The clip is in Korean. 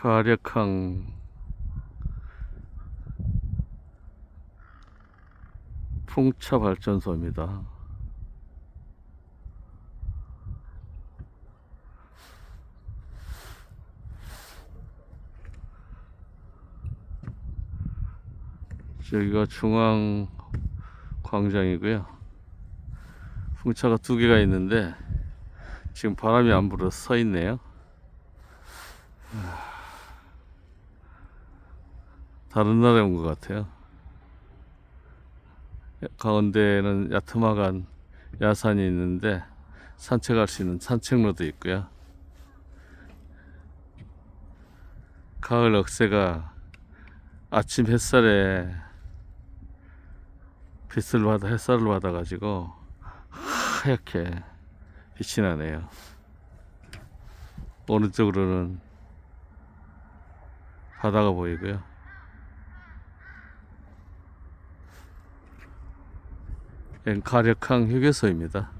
가력항 풍차 발전소입니다. 여기가 중앙 광장이고요. 풍차가 두 개가 있는데 지금 바람이 안 불어서 서 있네요. 다른 나라에 온 것 같아요. 가운데는 야트막한 야산이 있는데 산책할 수 있는 산책로도 있고요. 가을 억새가 아침 햇살에 빛을 받아 햇살을 받아 가지고 하얗게 빛이 나네요. 오른쪽으로는 바다가 보이고요. 여긴 가력항 휴게소입니다.